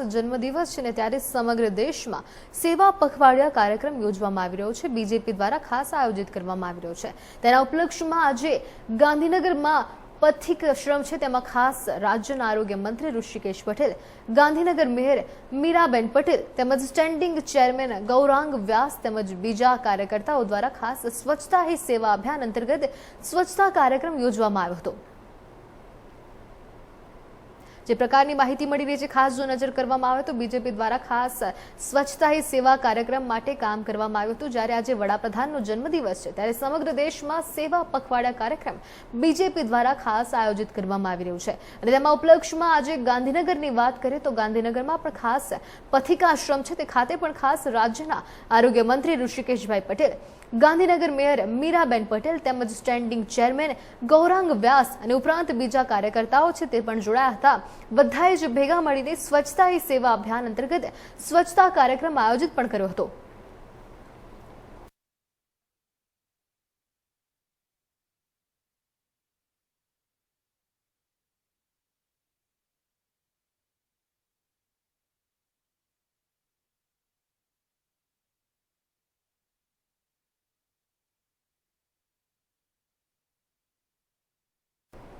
જન્મદિવસ છે ને ત્યારે સમગ્ર દેશમાં સેવા પખવાડિયા કાર્યક્રમ યોજવામાં આવી રહ્યો છે. બીજેપી દ્વારા ખાસ આયોજિત કરવામાં આવી રહ્યો છે. તેના ઉપલક્ષમાં આજે ગાંધીનગરમાં પથિક શ્રમ છે. તેમાં ખાસ રાજ્યના આરોગ્ય મંત્રી ઋષિકેશ પટેલ, ગાંધીનગર મેયર મીરાબેન પટેલ તેમજ સ્ટેન્ડિંગ ચેરમેન ગૌરાંગ વ્યાસ તેમજ બીજા કાર્યકર્તાઓ દ્વારા ખાસ સ્વચ્છતા હી સેવા અભિયાન અંતર્ગત સ્વચ્છતા કાર્યક્રમ યોજવામાં આવ્યો હતો. જે પ્રકારની માહિતી મળી રહી છે, ખાસ જો નજર કરવામાં આવે તો બીજેપી દ્વારા ખાસ સ્વચ્છતા હી સેવા કાર્યક્રમ માટે કામ કરવામાં આવ્યું હતું. જ્યારે આજે વડાપ્રધાનનો જન્મદિવસ છે, ત્યારે સમગ્ર દેશમાં સેવા પખવાડા કાર્યક્રમ બીજેપી દ્વારા ખાસ આયોજિત કરવામાં આવી રહ્યું છે. અને તેમાં ઉપલક્ષમાં આજે ગાંધીનગરની વાત કરીએ તો ગાંધીનગરમાં પણ ખાસ પથિકાશ્રમ છે, તે ખાતે પણ ખાસ રાજ્યના આરોગ્ય મંત્રી ઋષિકેશભાઈ પટેલ, ગાંધીનગર મેયર મીરાબેન પટેલ તેમજ સ્ટેન્ડિંગ ચેરમેન ગૌરાંગ વ્યાસ અને ઉપરાંત બીજા કાર્યકર્તાઓ છે, તે પણ જોડાયા હતા. બધાએ જ ભેગા મળીને સ્વચ્છતા હી સેવા અભિયાન અંતર્ગત સ્વચ્છતા કાર્યક્રમ આયોજિત પણ કર્યો હતો.